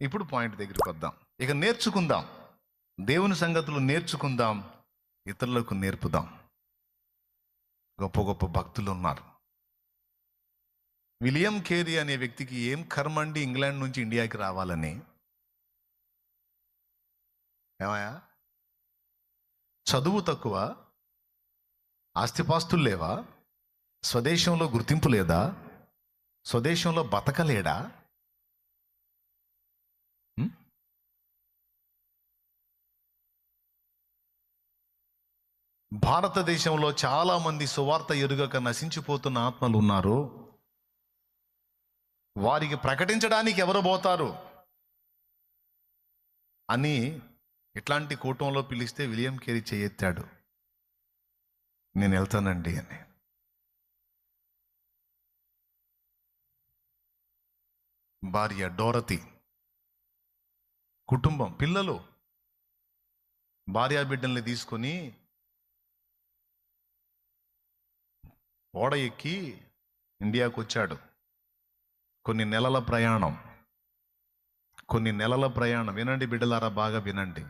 ఇప్పుడు పాయింట్ దగ్గరికి వద్దాం. ఇక నేర్చుకుందాం. దేవుని సంగతులు నేర్చుకుందాం. ఇతరులకు నేర్పుదాం. గొప్ప గొప్ప భక్తులు ఉన్నారు. విలియం కేరీ అనే వ్యక్తికి ఏం కర్మండి ఇంగ్లాండ్ నుంచి ఇండియాకి రావాలని? ఏమయ్యా? చదువు తక్కువ? ఆస్తిపాస్తులు లేవా? స్వదేశంలో గుర్తింపు లేదా? స్వదేశంలో బతకలేడా? భారతదేశంలో చాలా మంది సువార్త ఎరుగక నశించిపోతున్న ఆత్మలు ఉన్నారు. వారికి ప్రకటించడానికి ఎవరు పోతారు? అని ఇట్లాంటి కూటంలో పిలిస్తే విలియం కేరీ చేయెత్తాడు. నేను వెళ్తానండి అని. భార్య డోరతి. కుటుంబం పిల్లలు. భార్యా బిడ్డల్ని తీసుకొని ఓడ ఎక్కి ఇండియాకు వచ్చాడు కొన్ని నెలల ప్రయాణం. కొన్ని నెలల ప్రయాణం. వినండి బిడ్డలారా బాగా వినండి.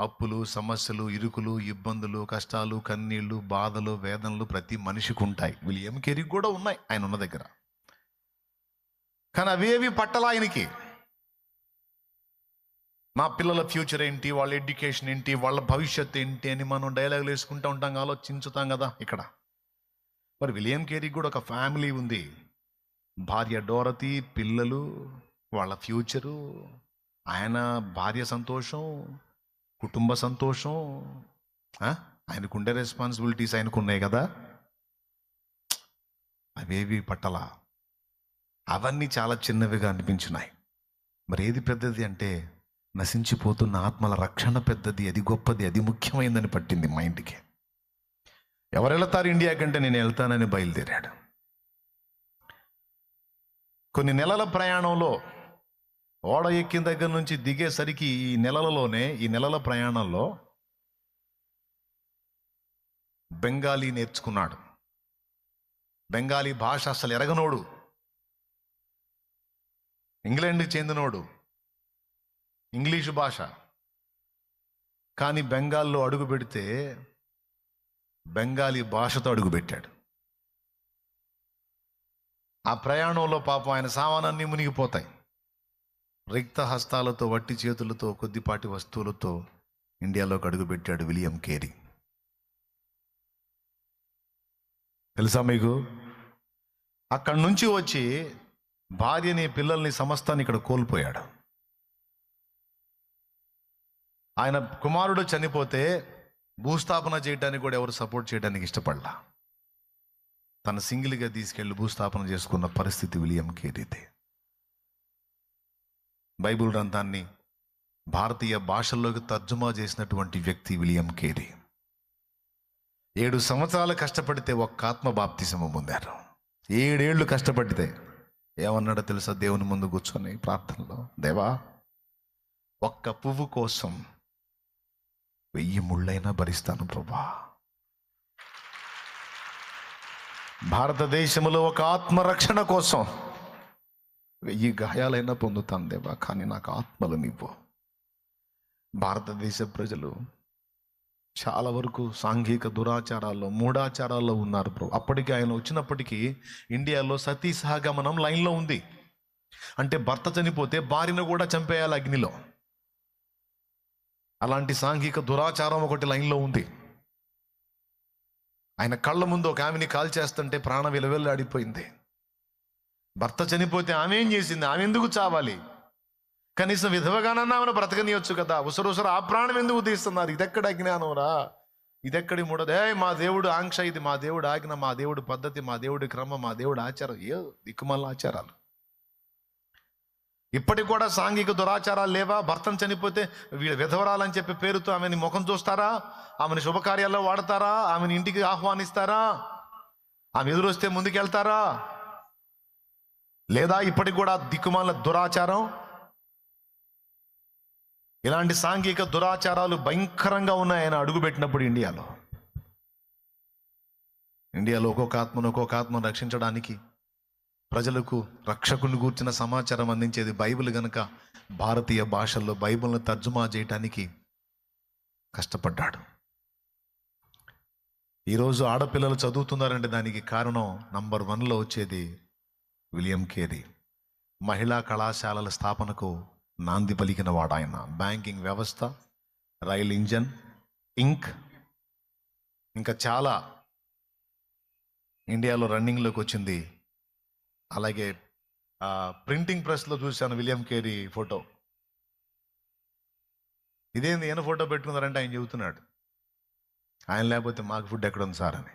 అప్పులు సమస్యలు ఇరుకులు ఇబ్బందులు కష్టాలు కన్నీళ్ళు బాధలు వేదనలు ప్రతి మనిషికి ఉంటాయి విలియం కెరీకి కూడా ఉన్నాయి ఆయన ఉన్న దగ్గర. కానీ అవేవి పట్టల ఆయనకి? నా పిల్లల ఫ్యూచర్ ఏంటి? వాళ్ళ ఎడ్యుకేషన్ ఏంటి? వాళ్ళ భవిష్యత్తు ఏంటి? అని మనం డైలాగులు వేసుకుంటూ ఉంటాం ఆలోచించుతాం కదా ఇక్కడ. మరి విలియం కేరీకి కూడా ఒక ఫ్యామిలీ ఉంది. భార్య డోరతి పిల్లలు వాళ్ళ ఫ్యూచరు ఆయన భార్య సంతోషం కుటుంబ సంతోషం ఆయనకుండే రెస్పాన్సిబిలిటీస్ ఆయనకు ఉన్నాయి కదా. అవేవి పట్టల. అవన్నీ చాలా చిన్నవిగా అనిపించినాయి. మరి ఏది పెద్దది అంటే నశించిపోతున్న ఆత్మల రక్షణ పెద్దది అది గొప్పది అది ముఖ్యమైనదని పట్టింది మైండ్కి. ఎవరు వెళతారు ఇండియా కంటే నేను వెళ్తానని బయలుదేరాడు. కొన్ని నెలల ప్రయాణంలో ఓడ ఎక్కిన దగ్గర నుంచి దిగేసరికి ఈ నెలలలోనే ఈ నెలల ప్రయాణంలో బెంగాలీ నేర్చుకున్నాడు. బెంగాలీ భాష అసలు ఎరగనోడు. ఇంగ్లాండ్కి చెందినోడు. ఇంగ్లీషు భాష. కానీ బెంగాల్లో అడుగు పెడితే బెంగాలీ భాషతో అడుగుపెట్టాడు. ఆ ప్రయాణంలో పాపం ఆయన సామానాన్ని మునిగిపోతాయి. రిక్త హస్తాలతో వట్టి చేతులతో కొద్దిపాటి వస్తువులతో ఇండియాలోకి అడుగుపెట్టాడు విలియం కేరీ. తెలుసా మీకు? అక్కడి నుంచి వచ్చి భార్యని పిల్లల్ని సమస్తాన్ని ఇక్కడ కోల్పోయాడు. ఆయన కుమారుడు చనిపోతే భూస్థాపన చేయడానికి కూడా ఎవరు సపోర్ట్ చేయడానికి ఇష్టపడలా. తన సింగిల్గా తీసుకెళ్ళి భూస్థాపన చేసుకున్న పరిస్థితి విలియం కేరీది. బైబిల్ గ్రంథాన్ని భారతీయ భాషల్లోకి తర్జుమా చేసినటువంటి వ్యక్తి విలియం కేరీ. ఏడు సంవత్సరాలు కష్టపడితే ఒక్క ఆత్మ బాప్తిసమ పొందారు. ఏడేళ్ళు కష్టపడితే ఏమన్నాడో తెలుసా? దేవుని ముందు కూర్చొని ప్రార్థనలో. దేవా ఒక్క పువ్వు కోసం వెయ్యి ముళ్ళైనా భరిస్తాను ప్రభా. భారతదేశంలో ఒక ఆత్మరక్షణ కోసం వెయ్యి గాయాలైనా పొందుతాను దేవా కానీ నాకు ఆత్మలు నీవు. భారతదేశ ప్రజలు చాలా వరకు సాంఘిక దురాచారాల్లో మూఢాచారాల్లో ఉన్నారు ప్రభు. అప్పటికి ఆయన వచ్చినప్పటికీ ఇండియాలో సతీ సహగమనం లైన్లో ఉంది. అంటే భర్త చనిపోతే భార్యను కూడా చంపేయాలి అగ్నిలో. అలాంటి సాంఘిక దురాచారం ఒకటి లైన్లో ఉంది. ఆయన కళ్ళ ముందు ఒక ఆమెని కాల్ చేస్తుంటే ప్రాణం విలవెల్లాడిపోయింది. భర్త చనిపోతే ఆమె ఏం చేసింది? ఆమె ఎందుకు చావాలి? కనీసం విధవగానన్నా ఆమెను బ్రతకనియొచ్చు కదా. ఉసరు ఉసరు ఆ ప్రాణం ఎందుకు తీస్తున్నారు? ఇదెక్కడ అజ్ఞానం రా ఇదెక్కడి మూడదే మా దేవుడు ఆంక్ష ఇది మా దేవుడు ఆజ్ఞ మా దేవుడు పద్ధతి మా దేవుడి క్రమ మా దేవుడు ఆచారం. ఏ దిక్కుమల్ల ఆచారాలు. ఇప్పటికి కూడా సాంఘిక దురాచారాలు లేవా? భర్తను చనిపోతే వీళ్ళ విధవరాలని చెప్పి పేరుతో ఆమెని ముఖం చూస్తారా? ఆమెని శుభకార్యాల్లో వాడతారా? ఆమెను ఇంటికి ఆహ్వానిస్తారా? ఆమె ఎదురొస్తే ముందుకెళ్తారా? లేదా ఇప్పటికి కూడా దిక్కుమాల దురాచారం? ఇలాంటి సాంఘిక దురాచారాలు భయంకరంగా ఉన్నాయని అడుగుపెట్టినప్పుడు ఇండియాలో. ఇండియాలో ఒక్కొక్క ఆత్మను ఒక్కొక్క ఆత్మను రక్షించడానికి ప్రజలకు రక్షకుని గూర్చిన సమాచారం అందించేది బైబిల్ గనక భారతీయ భాషల్లో బైబిల్ను తర్జుమా చేయటానికి కష్టపడ్డాడు. ఈరోజు ఆడపిల్లలు చదువుతున్నారంటే దానికి కారణం నంబర్ వన్లో వచ్చేది విలియం కేరీ. మహిళా కళాశాలల స్థాపనకు నాంది పలికిన వాడాయన బ్యాంకింగ్ వ్యవస్థ రైల్ ఇంజన్ ఇంక్ ఇంకా చాలా ఇండియాలో రన్నింగ్లోకి వచ్చింది అలాగే ఆ, ప్రింటింగ్ ప్రెస్లో చూశాను విలియం కేరీ ఫోటో. ఇదేంది ఈయన ఫోటో పెట్టుకున్నారంటే ఆయన చెబుతున్నాడు. ఆయన లేకపోతే మాకు ఫుడ్ ఎక్కడ ఉంది సార్ అని.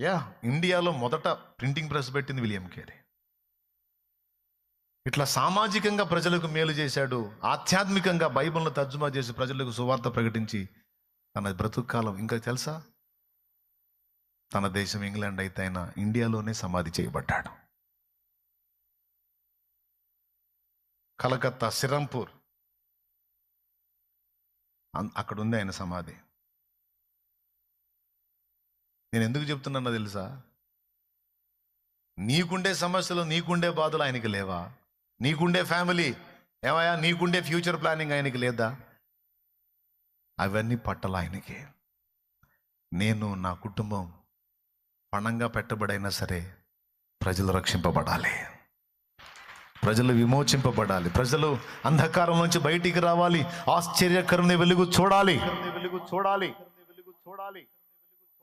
యా ఇండియాలో మొదట ప్రింటింగ్ ప్రెస్ పెట్టింది విలియం కేరీ. ఇట్లా సామాజికంగా ప్రజలకు మేలు చేశాడు ఆధ్యాత్మికంగా బైబిల్ను తర్జుమా చేసి ప్రజలకు సువార్త ప్రకటించి తన బ్రతుకాలం ఇంకా తెలుసా? తన దేశం ఇంగ్లాండ్ అయితే ఆయన ఇండియాలోనే సమాధి చేయబడ్డాడు. కలకత్తా సిరంపూర్. అక్కడ ఉంది ఆయన సమాధి. నేను ఎందుకు చెప్తున్నానో తెలుసా? నీకుండే సమస్యలు నీకుండే బాధలు ఆయనకి లేవా? నీకుండే ఫ్యామిలీ. ఏమయ్యా? నీకుండే ఫ్యూచర్ ప్లానింగ్ ఆయనకి లేదా? అవన్నీ పట్టల ఆయనకి. నేను నా కుటుంబం పణంగా పెట్టబడైనా సరే ప్రజలు రక్షింపబడాలి. ప్రజలు విమోచింపబడాలి. ప్రజలు అంధకారం నుంచి బయటికి రావాలి. ఆశ్చర్యకరుని వెలుగు చూడాలి. వెలుగు చూడాలి చూడాలి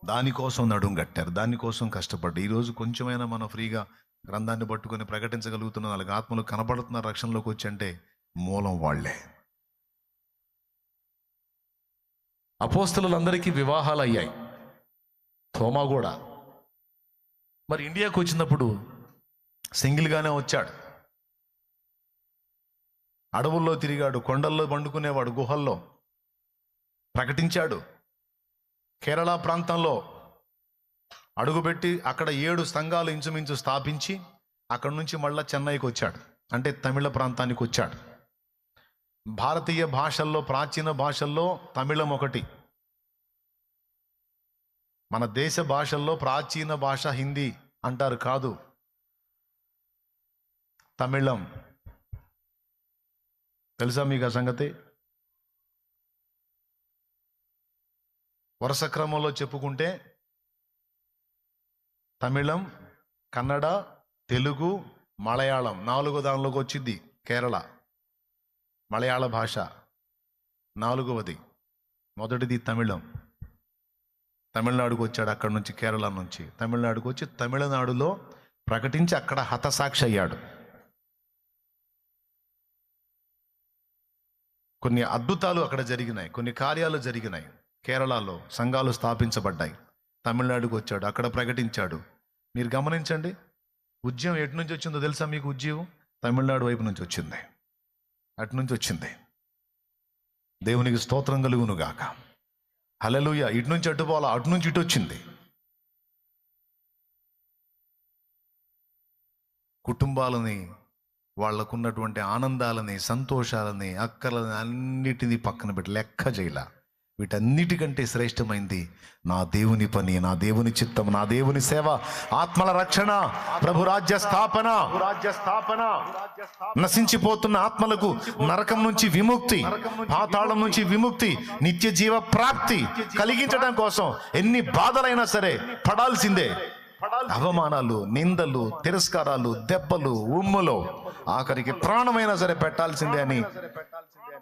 దానికోసం నడుం కట్టారు. దానికోసం కష్టపడ్డారు. ఈరోజు కొంచెమైనా మనం ఫ్రీగా గ్రంథాన్ని పట్టుకొని ప్రకటించగలుగుతున్న. వాళ్ళకి ఆత్మలు కనపడుతున్న రక్షణలోకి వచ్చి అంటే మూలం వాళ్ళే. అపోస్తలందరికీ వివాహాలు అయ్యాయి థోమా కూడా. మరి ఇండియాకు వచ్చినప్పుడు సింగిల్గానే వచ్చాడు. అడవుల్లో తిరిగాడు కొండల్లో పండుకునేవాడు గుహల్లో ప్రకటించాడు. కేరళ ప్రాంతంలో అడుగుపెట్టి అక్కడ ఏడు సంఘాలు ఇంచుమించు స్థాపించి అక్కడి నుంచి మళ్ళా చెన్నైకి వచ్చాడు. అంటే తమిళ ప్రాంతానికి వచ్చాడు. భారతీయ భాషల్లో ప్రాచీన భాషల్లో తమిళం ఒకటి. మన దేశ భాషల్లో ప్రాచీన భాష హిందీ అంటారు కాదు. తమిళం. తెలుసా మీకు ఆ సంగతి? వరుస క్రమంలో చెప్పుకుంటే తమిళం కన్నడ తెలుగు మలయాళం నాలుగో దానిలోకి వచ్చింది కేరళ. మలయాళ భాష నాలుగవది. మొదటిది తమిళం. తమిళనాడుకు వచ్చాడు అక్కడి నుంచి కేరళ నుంచి. తమిళనాడుకు వచ్చి తమిళనాడులో ప్రకటించి అక్కడ హతసాక్షి అయ్యాడు. కొన్ని అద్భుతాలు అక్కడ జరిగినాయి. కొన్ని కార్యాలు జరిగినాయి. కేరళలో సంఘాలు స్థాపించబడ్డాయి. తమిళనాడుకు వచ్చాడు. అక్కడ ప్రకటించాడు. మీరు గమనించండి. ఉద్యమం ఎటు నుంచి వచ్చిందో తెలుసా మీకు ఉద్యమం తమిళనాడు వైపు నుంచి వచ్చింది. అటు నుంచి వచ్చింది దేవునికి స్తోత్రం కలుగును గాక హలలుయ ఇటు నుంచి అటు పోవాలా అటు నుంచి ఇటు వచ్చింది కుటుంబాలని వాళ్ళకున్నటువంటి ఆనందాలని సంతోషాలని అక్కలని అన్నిటినీ పక్కన పెట్టి లెక్క చేయలా. వీటన్నిటికంటే శ్రేష్టమైంది నా దేవుని పని నా దేవుని చిత్తం నా దేవుని సేవ ఆత్మల రక్షణ ప్రభు రాజ్య స్థాపన. రాజ్య స్థాపన నశించిపోతున్న ఆత్మలకు నరకం నుంచి విముక్తి పాతాళం నుంచి విముక్తి నిత్య జీవ ప్రాప్తి కలిగించడం కోసం ఎన్ని బాధలైనా సరే పడాల్సిందే. అవమానాలు నిందలు తిరస్కారాలు దెబ్బలు ఉమ్ములు ఆఖరికి ప్రాణమైనా సరే పెట్టాల్సిందే అని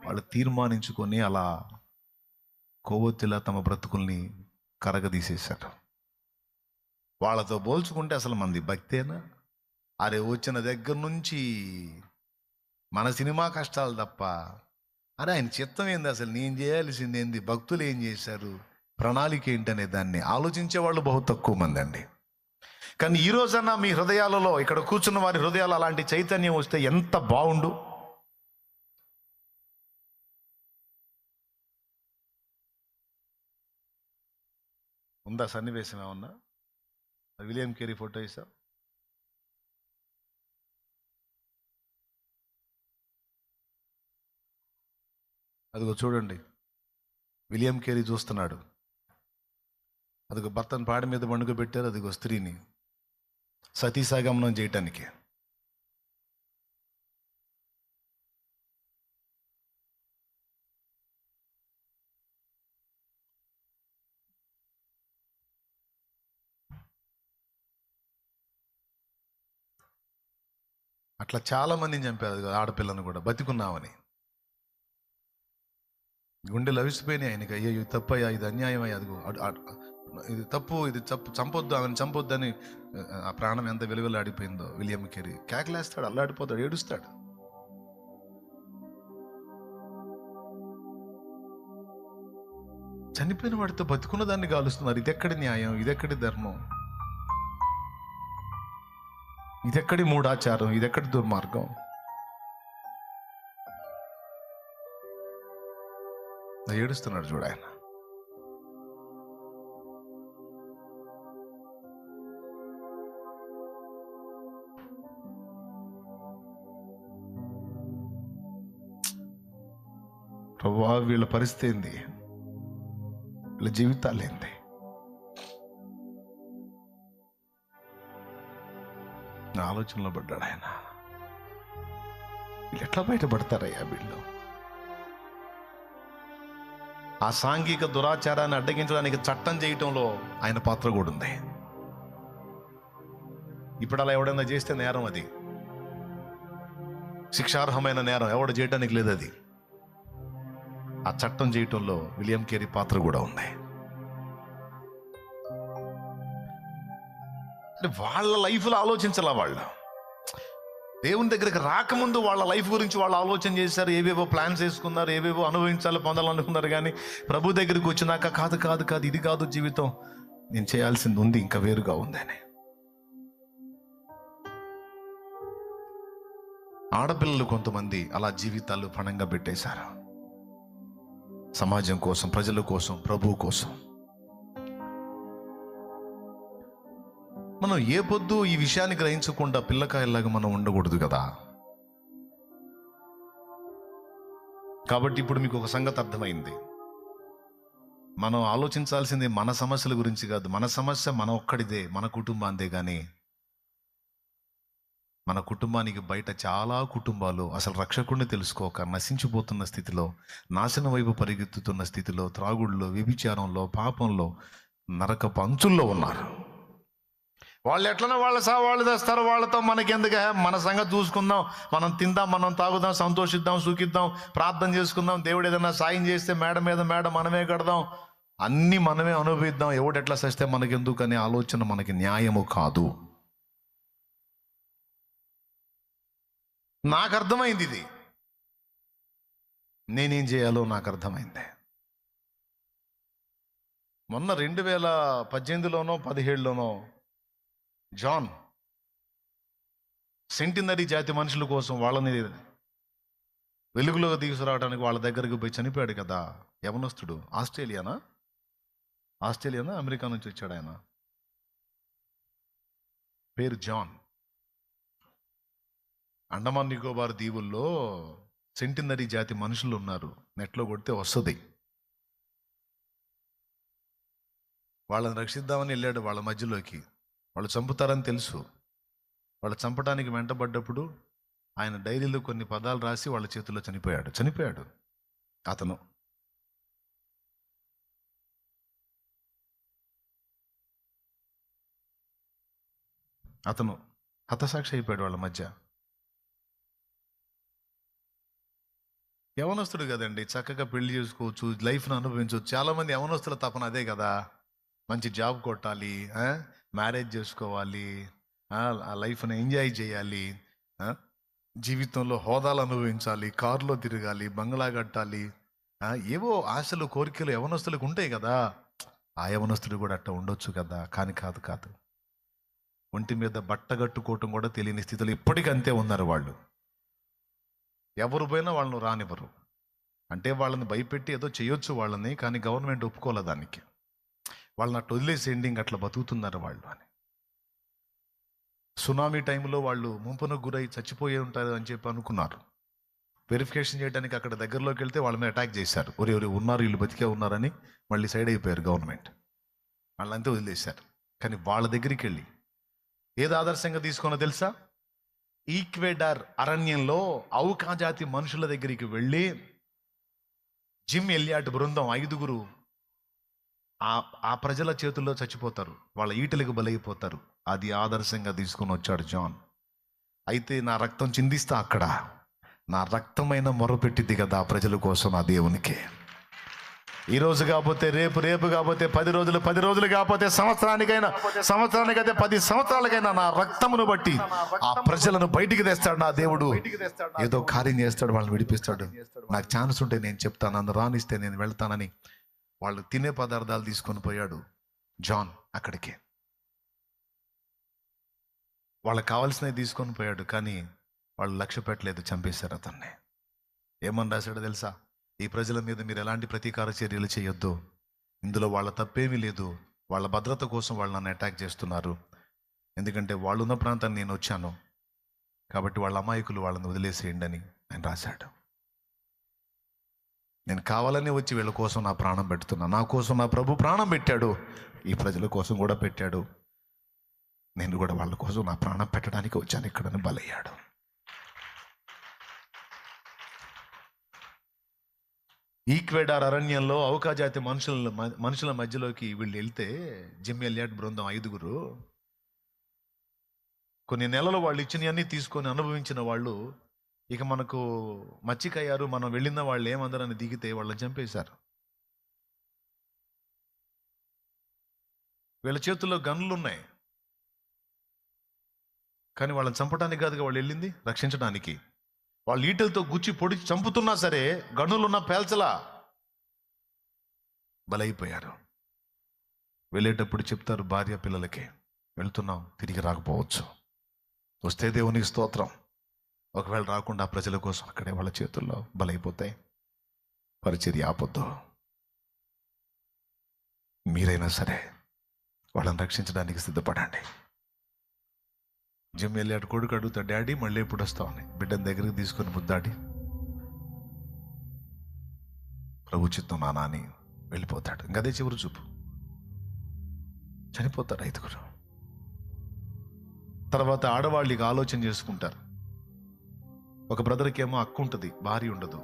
వాళ్ళు తీర్మానించుకొని అలా కొవ్వొత్తిలా తమ బ్రతుకుల్ని కరగదీసేశారు. వాళ్ళతో పోల్చుకుంటే అసలు మంది భక్తేనా? అరే వచ్చిన దగ్గర నుంచి మన సినిమా కష్టాలు తప్ప. అరే ఆయన చిత్తం ఏంది అసలు? నేను చేయాల్సింది ఏంది? భక్తులు ఏం చేశారు? ప్రణాళిక ఏంటనే దాన్ని ఆలోచించే వాళ్ళు బహు తక్కువ మంది అండి. కానీ ఈ రోజన్నా మీ హృదయాలలో ఇక్కడ కూర్చున్న వారి హృదయాలు అలాంటి చైతన్యం వస్తే ఎంత బాగుండు ఉందా సన్నివేశం ఏమన్నా? విలియం కేరీ ఫోటో వేసా అదిగో చూడండి. విలియం కేరీ చూస్తున్నాడు. అదిగో భర్తను పాడి మీద పండుగ పెట్టారు. అదిగో స్త్రీని. సతీసాగమనం చేయటానికి. అట్లా చాలా మందిని చంపారు ఆడపిల్లను కూడా. బతికున్నామని. గుండె లవిసిపోయినాయి ఆయనకి. అయ్యో ఇది తప్పయ్యా ఇది అన్యాయం అయ్యా అదిగో ఇది తప్పు ఇది తప్పు చంపొద్దు ఆమెను చంపొద్దని ఆ ప్రాణం ఎంత విలువలాడిపోయిందో విలియం కెరీ. కేకలేస్తాడు అల్లాడిపోతాడు ఏడుస్తాడు. చనిపోయిన వాడితో బతుకున్న దాన్ని కాలుస్తున్నారు ఇదెక్కడి న్యాయం? ఇదెక్కడి ధర్మం? ఇదెక్కడి మూడాచారం ఇదెక్కడి దుర్మార్గం? ఏడుస్తున్నాడు చూడ ఆయన. ప్రభా వీళ్ళ పరిస్థితి ఏంది? వీళ్ళ జీవితాలు ఏంది? ఆలోచనలో పడ్డాడు ఆయన. వీళ్ళు ఎట్లా బయటపడతారయ్యా వీళ్ళు? ఆ సాంఘిక దురాచారాన్ని అడ్డగించడానికి చట్టం చేయటంలో ఆయన పాత్ర కూడా ఉంది. ఇప్పుడు అలా ఎవడైనా చేస్తే నేరం అది. శిక్షార్హమైన నేరం ఎవడు చేయడానికి లేదు అది. ఆ చట్టం చేయటంలో విలియం కేరీ పాత్ర కూడా ఉంది. అంటే వాళ్ళ లైఫ్లో ఆలోచించాల వాళ్ళు. దేవుని దగ్గరికి రాకముందు వాళ్ళ లైఫ్ గురించి వాళ్ళు ఆలోచన చేశారు. ఏవేవో ప్లాన్స్ వేసుకున్నారు ఏవేవో అనుభవించాలి పొందాలనుకున్నారు కానీ ప్రభు దగ్గరికి వచ్చినాక కాదు కాదు కాదు ఇది కాదు జీవితం. నేను చేయాల్సింది ఉంది ఇంకా వేరుగా ఉందని ఆడపిల్లలు కొంతమంది అలా జీవితాలు పణంగా పెట్టేశారు. సమాజం కోసం ప్రజల కోసం ప్రభువు కోసం. మనం ఏ పొద్దు ఈ విషయాన్ని గ్రహించకుండా పిల్లకాయల్లాగా మనం ఉండకూడదు కదా? కాబట్టి ఇప్పుడు మీకు ఒక సంగతి అర్థమైంది. మనం ఆలోచించాల్సింది మన సమస్యల గురించి కాదు. మన సమస్య మన ఒక్కడిదే మన కుటుంబాందే కానీ మన కుటుంబానికి బయట చాలా కుటుంబాలు అసలు రక్షకుడిని తెలుసుకోక నశించిపోతున్న స్థితిలో నాశనం వైపు పరిగెత్తుతున్న స్థితిలో త్రాగుడులో వ్యభిచారంలో పాపంలో నరక పంచుల్లో ఉన్నారు. వాళ్ళు ఎట్లనో వాళ్ళ సా వాళ్ళు తెస్తారు వాళ్ళతో మనకెందుకు? మన సంగతి చూసుకుందాం మనం తిందాం మనం తాగుదాం సంతోషిద్దాం సుఖిద్దాం ప్రార్థన చేసుకుందాం. దేవుడు ఏదైనా సాయం చేస్తే మేడ మీద మేడ మనమే కడదాం. అన్నీ మనమే అనుభవిద్దాం. ఎవడు ఎట్లా సస్తే మనకెందుకు అనే ఆలోచన మనకి న్యాయము కాదు. నాకు అర్థమైంది ఇది. నేనేం చేయాలో నాకు అర్థమైంది. మొన్న రెండు వేల పద్దెనిమిదిలోనో పదిహేడులోనో జాన్ సెంటినరీ జాతి మనుషుల కోసం వాళ్ళని వెలుగులోకి తీసుకురావడానికి వాళ్ళ దగ్గరికి పోయి చనిపోయాడు కదా యవనస్తుడు. ఆస్ట్రేలియానా? ఆస్ట్రేలియానా? అమెరికా నుంచి వచ్చాడు ఆయన. పేరు జాన్. అండమాన్ నికోబార్ దీవుల్లో సెంటినరీ జాతి మనుషులు ఉన్నారు. నెట్లో కొడితే వస్తుంది. వాళ్ళని రక్షిద్దామని వెళ్ళాడు వాళ్ళ మధ్యలోకి. వాళ్ళు చంపుతారని తెలుసు. వాళ్ళు చంపడానికి వెంటబడ్డప్పుడు ఆయన డైరీలో కొన్ని పదాలు రాసి వాళ్ళ చేతుల్లో చనిపోయాడు. చనిపోయాడు అతను. అతను హతసాక్షి అయిపోయాడు వాళ్ళ మధ్య. యవనస్తుడు కదండి చక్కగా పెళ్ళి చేసుకోవచ్చు లైఫ్ను అనుభవించవచ్చు. చాలా మంది యవనస్తుల తపన అదే కదా. మంచి జాబ్ కొట్టాలి ఆ? మ్యారేజ్ చేసుకోవాలి ఆ లైఫ్ను లైఫ్ని ఎంజాయ్ చేయాలి జీవితంలో హోదాలు అనుభవించాలి కారులో తిరగాలి బంగ్లా కట్టాలి ఏవో ఆశలు కోరికలు యవనస్తులకు ఉంటాయి కదా. ఆ యవనస్తుడు కూడా అట్ట ఉండొచ్చు కదా. కానీ కాదు కాదు. ఒంటి మీద బట్ట కట్టుకోవటం కూడా తెలియని స్థితిలో ఇప్పటికంతే ఉన్నారు వాళ్ళు. ఎవరు పోయినా వాళ్ళను రానివ్వరు. అంటే వాళ్ళని భయపెట్టి ఏదో చేయొచ్చు వాళ్ళని కానీ గవర్నమెంట్ ఒప్పుకోలే దానికి. వాళ్ళని అట్లా వదిలేసేయండి ఇంక అట్లా బతుకుతున్నారు వాళ్ళు అని. సునామీ టైంలో వాళ్ళు ముంపునకు గురై చచ్చిపోయి ఉంటారు అని చెప్పి అనుకున్నారు. వెరిఫికేషన్ చేయడానికి అక్కడ దగ్గరలోకి వెళ్తే వాళ్ళ మీద అటాక్ చేశారు. ఒరే ఒరే ఉన్నారు వీళ్ళు బతికే ఉన్నారని మళ్ళీ సైడ్ అయిపోయారు గవర్నమెంట్ వాళ్ళంతా వదిలేశారు. కానీ వాళ్ళ దగ్గరికి వెళ్ళి ఏది ఆదర్శంగా తీసుకున్నా తెలుసా? ఈక్వేడార్ అరణ్యంలో అవుకాజాతి జాతి మనుషుల దగ్గరికి వెళ్ళి జిమ్ ఎలియాట్ బృందం ఐదుగురు ఆ ఆ ప్రజల చేతుల్లో చచ్చిపోతారు. వాళ్ళ ఈటలకు బలైపోతారు. అది ఆదర్శంగా తీసుకొని వచ్చాడు జాన్. అయితే నా రక్తం చిందిస్తా అక్కడ. నా రక్తమైన మొరపెట్టింది కదా ఆ ప్రజల కోసం ఆ దేవునికి. ఈ రోజు కాకపోతే రేపు రేపు కాకపోతే పది రోజులు పది రోజులు కాకపోతే సంవత్సరానికైనా సంవత్సరానికైతే పది సంవత్సరాలకైనా నా రక్తమును బట్టి ఆ ప్రజలను బయటికి తెస్తాడు నా దేవుడు. ఏదో కార్యం చేస్తాడు వాళ్ళని విడిపిస్తాడు. నాకు ఛాన్స్ ఉంటే నేను చెప్తాను. నన్ను రానిస్తే నేను వెళ్తానని వాళ్ళు తినే పదార్థాలు తీసుకొని పోయాడు జాన్ అక్కడికి. వాళ్ళకి కావాల్సినవి తీసుకొని పోయాడు కానీ వాళ్ళు లక్ష్య పెట్టలేదు చంపేశారు అతన్ని. ఏమని రాశాడో తెలుసా? ఈ ప్రజల మీద మీరు ఎలాంటి ప్రతీకార చర్యలు చేయొద్దు. ఇందులో వాళ్ళ తప్పేమీ లేదు. వాళ్ళ భద్రత కోసం వాళ్ళు నన్ను అటాక్ చేస్తున్నారు. ఎందుకంటే వాళ్ళు ఉన్న ప్రాంతాన్ని నేను వచ్చాను. కాబట్టి వాళ్ళ అమాయకులు వాళ్ళని వదిలేసేయండి అని ఆయన రాశాడు. నేను కావాలని వచ్చి వీళ్ళ కోసం నా ప్రాణం పెడుతున్నా. నా కోసం నా ప్రభు ప్రాణం పెట్టాడు. ఈ ప్రజల కోసం కూడా పెట్టాడు. నేను కూడా వాళ్ళ కోసం నా ప్రాణం పెట్టడానికి వచ్చాను. ఇక్కడని బలయ్యాడు. ఈక్వెడార్ అరణ్యంలో అవకాజాతి మనుషుల మనుషుల మధ్యలోకి వీళ్ళు వెళ్తే జిమ్ ఎలియాట్ బృందం ఐదుగురు. కొన్ని నెలలు వాళ్ళు ఇచ్చినవన్నీ తీసుకొని అనుభవించిన వాళ్ళు ఇక మనకు మచ్చికయ్యారు మనం వెళ్ళిన వాళ్ళు ఏమందరని దిగితే వాళ్ళని చంపేశారు. వీళ్ళ చేతుల్లో గన్నులు ఉన్నాయి కానీ వాళ్ళని చంపడానికి కాదుగా వాళ్ళు వెళ్ళింది? రక్షించడానికి వాళ్ళు ఈటలతో గుచ్చి పొడి చంపుతున్నా సరే గనులున్న పేల్చలా. బలైపోయారు. వెళ్ళేటప్పుడు చెప్తారు భార్య పిల్లలకి వెళ్తున్నాం తిరిగి రాకపోవచ్చు. వస్తే దేవునికి స్తోత్రం. ఒకవేళ రాకుండా ప్రజల కోసం అక్కడే వాళ్ళ చేతుల్లో బలైపోతాయి పరిచర్య ఆపొద్దు. మీరైనా సరే వాళ్ళని రక్షించడానికి సిద్ధపడండి. జిమ్ వెళ్ళాడు కొడుకు అడుగుతా డాడీ మళ్ళీ ఎప్పుడు వస్తావని బిడ్డని దగ్గరికి తీసుకొని ముద్దాడి ప్రభు చిత్తం నానా అని వెళ్ళిపోతాడు. ఇంకదే చివరి చూపు. చనిపోతారు ఐదుగురు. తర్వాత ఆడవాళ్ళు ఇక ఆలోచన చేసుకుంటారు. ఒక బ్రదర్కి ఏమో అక్క ఉంటుంది భార్య ఉండదు.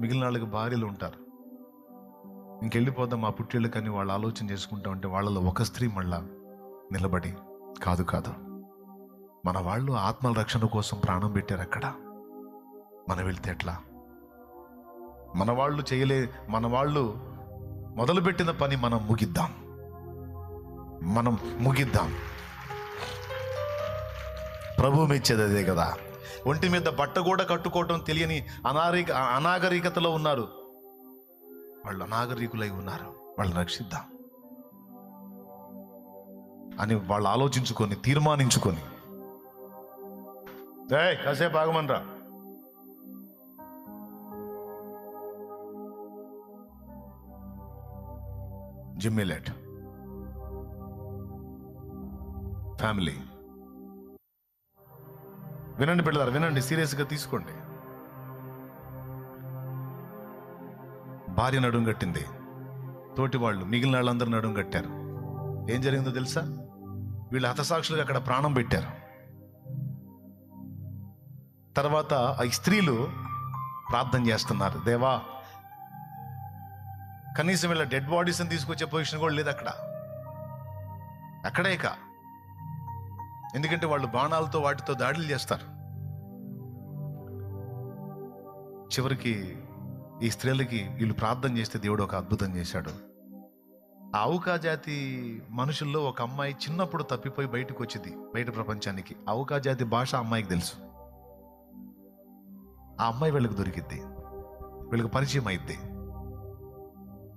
మిగిలిన వాళ్ళకి భార్యలు ఉంటారు. ఇంకెళ్ళిపోదాం మా పుట్టిళ్ళకని వాళ్ళు ఆలోచన చేసుకుంటా ఉంటే వాళ్ళలో ఒక స్త్రీ మళ్ళా నిలబడి కాదు కాదు. మన వాళ్ళు ఆత్మల రక్షణ కోసం ప్రాణం పెట్టారు అక్కడ మనం వెళ్తే ఎట్లా? మన వాళ్ళు చేయలే మన వాళ్ళు మొదలుపెట్టిన పని మనం ముగిద్దాం. మనం ముగిద్దాం. ప్రభు మెచ్చేది అదే కదా. ఒంటి మీద బట్ట కూడా కట్టుకోవటం తెలియని అనాగరిక అనాగరికతలో ఉన్నారు. వాళ్ళు అనాగరికులై ఉన్నారు. వాళ్ళని రక్షిద్దాం. అని వాళ్ళు ఆలోచించుకొని తీర్మానించుకొని. ఏయ్ కాసేపు ఆగమనరా. జిమ్మిలెట్ ఫ్యామిలీ. వినండి బిడ్డలారు వినండి సీరియస్గా తీసుకోండి. భార్య నడుం కట్టింది. తోటి వాళ్ళు మిగిలిన వాళ్ళందరూ నడుం కట్టారు. ఏం జరిగిందో తెలుసా? వీళ్ళు హతసాక్షులుగా అక్కడ ప్రాణం పెట్టారు. తర్వాత ఆ స్త్రీలు ప్రార్థన చేస్తున్నారు. దేవా కనీసం వీళ్ళ డెడ్ బాడీస్ని తీసుకొచ్చే పొజిషన్ కూడా లేదు అక్కడ. అక్కడే ఇక. ఎందుకంటే వాళ్ళు బాణాలతో వాటితో దాడులు చేస్తారు. చివరికి ఈ స్త్రీలకి వీళ్ళు ప్రార్థన చేస్తే దేవుడు ఒక అద్భుతం చేశాడు. ఆ అవుకా జాతి మనుషుల్లో ఒక అమ్మాయి చిన్నప్పుడు తప్పిపోయి బయటకు వచ్చింది బయట ప్రపంచానికి. అవుకా జాతి భాష అమ్మాయికి తెలుసు. ఆ అమ్మాయి వీళ్ళకి దొరికిద్ది వీళ్ళకి పరిచయం అయిద్ది.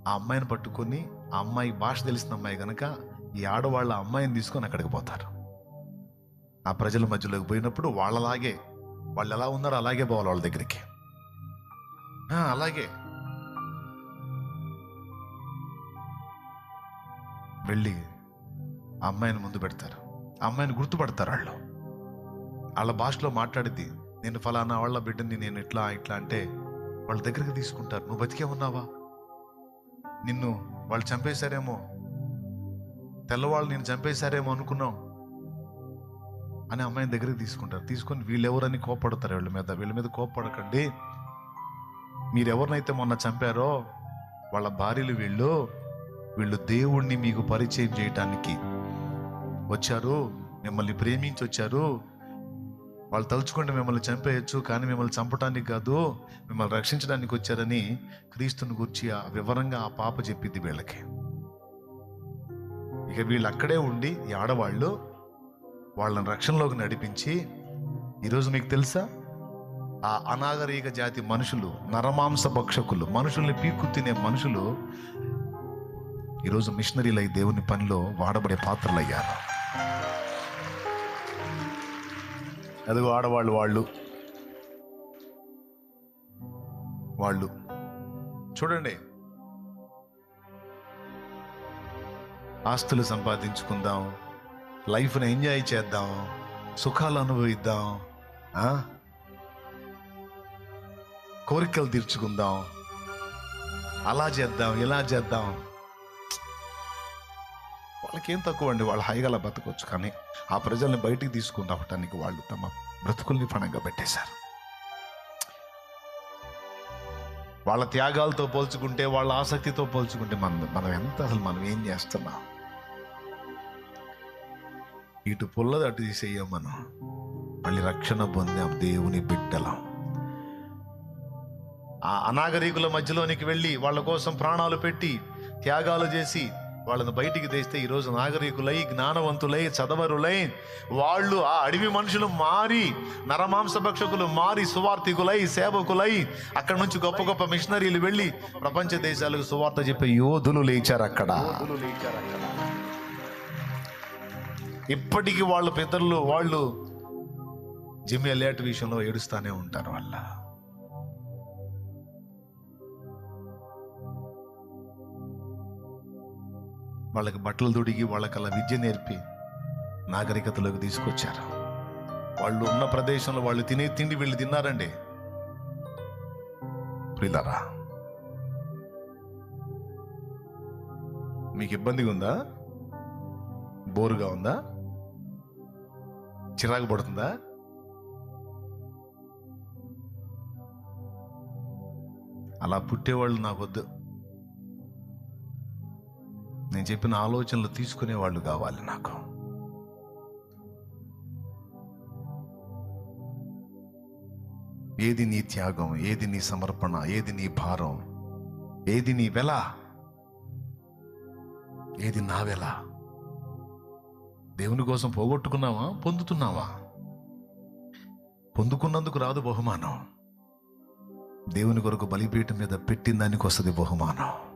ఆ అమ్మాయిని పట్టుకొని ఆ అమ్మాయి భాష తెలిసిన అమ్మాయి కనుక ఈ ఆడవాళ్ళ అమ్మాయిని తీసుకొని అక్కడికి పోతారు. ఆ ప్రజల మధ్యలోకి పోయినప్పుడు వాళ్ళలాగే వాళ్ళు ఎలా ఉన్నారో అలాగే పోవాలి వాళ్ళ దగ్గరికి. అలాగే. వెళ్ళి ఆ అమ్మాయిని ముందు పెడతారు. ఆ అమ్మాయిని గుర్తుపడతారు వాళ్ళు. వాళ్ళ భాషలో మాట్లాడిద్ది నేను ఫలానా వాళ్ళ బిడ్డని నేను ఇట్లా ఇట్లా అంటే వాళ్ళ దగ్గరికి తీసుకుంటారు. నువ్వు బతికే ఉన్నావా? నిన్ను వాళ్ళు చంపేశారేమో తెల్లవాళ్ళు నేను చంపేశారేమో అనుకున్నావు. అని అమ్మాయిని దగ్గరికి తీసుకుంటారు. తీసుకొని వీళ్ళెవరని కోపడతారు వీళ్ళ మీద. వీళ్ళ మీద కోపడకండి మీరు ఎవరినైతే మొన్న చంపారో వాళ్ళ భార్యలు వీళ్ళు వీళ్ళు దేవుణ్ణి మీకు పరిచయం చేయటానికి వచ్చారు మిమ్మల్ని ప్రేమించి వచ్చారు వాళ్ళు తలుచుకుంటే మిమ్మల్ని చంపేయచ్చు కానీ మిమ్మల్ని చంపడానికి కాదు మిమ్మల్ని రక్షించడానికి వచ్చారని క్రీస్తుని గురించి ఆ వివరంగా ఆ పాప చెప్పింది వీళ్ళకి. ఇక వీళ్ళు అక్కడే ఉండి ఈ ఆడవాళ్ళు వాళ్ళని రక్షణలోకి నడిపించి ఈరోజు మీకు తెలుసా? ఆ అనాగరిక జాతి మనుషులు నరమాంస భక్షకులు మనుషుల్ని పీక్కు తినే మనుషులు ఈరోజు మిషనరీలై దేవుని పనిలో వాడబడే పాత్రలు అయ్యారు అదిగో ఆడవాళ్ళు వాళ్ళు. వాళ్ళు. చూడండి. ఆస్తులు సంపాదించుకుందాం. లైఫ్ని ఎంజాయ్ చేద్దాం సుఖాలు అనుభవిద్దాం కోరికలు తీర్చుకుందాం. అలా చేద్దాం ఇలా చేద్దాం. వాళ్ళకేం తక్కువ అండి వాళ్ళు హాయిగా బతకొచ్చు. కానీ ఆ ప్రజల్ని బయటికి తీసుకుని రావటానికి వాళ్ళు తమ బ్రతుకుల్ని పణంగా పెట్టేశారు. వాళ్ళ త్యాగాలతో పోల్చుకుంటే వాళ్ళ ఆసక్తితో పోల్చుకుంటే మనం మనం ఎంత అసలు మనం ఏం చేస్తున్నాం? ఇటు పుల్లది అటు తీసేయం మనం. మళ్ళీ రక్షణ పొందాం దేవుని బిడ్డలం. ఆ అనాగరికుల మధ్యలోనికి వెళ్ళి వాళ్ళ కోసం ప్రాణాలు పెట్టి త్యాగాలు చేసి వాళ్ళని బయటికి తెస్తే ఈరోజు నాగరికులై జ్ఞానవంతులై చదవరులై వాళ్ళు ఆ అడవి మనుషులు మారి నరమాంస భక్షకులు మారి సువార్థికులై సేవకులై అక్కడ నుంచి గొప్ప గొప్ప మిషనరీలు వెళ్ళి ప్రపంచ దేశాలకు సువార్త చెప్పే యోధులు లేచారు అక్కడ ఇప్పటికీ వాళ్ళ పితరులు వాళ్ళు జిమ్ ఎలియాట్ విషయంలో ఏడుస్తూనే ఉంటారు వాళ్ళ. వాళ్ళకి బట్టలు తొడిగి వాళ్ళకి అలా విద్య నేర్పి నాగరికతలోకి తీసుకొచ్చారు. వాళ్ళు ఉన్న ప్రదేశంలో వాళ్ళు తినే తిండి వీళ్ళు తిన్నారండి. ప్రియులారా మీకు ఇబ్బందిగా ఉందా బోరుగా ఉందా? చిరాకు పడుతుందా? అలా పుట్టేవాళ్ళు నాకు వద్దు నేను చెప్పిన ఆలోచనలు తీసుకునే వాళ్ళు కావాలి నాకు. ఏది నీ త్యాగం ఏది నీ సమర్పణ ఏది నీ భారం ఏది నీ వెల ఏది నా వెలా? దేవుని కోసం పోగొట్టుకున్నావా? పొందుతున్నావా? పొందుకున్నందుకు రాదు బహుమానం. దేవుని కొరకు బలిపీఠం మీద పెట్టిన దానికి వస్తుంది బహుమానం.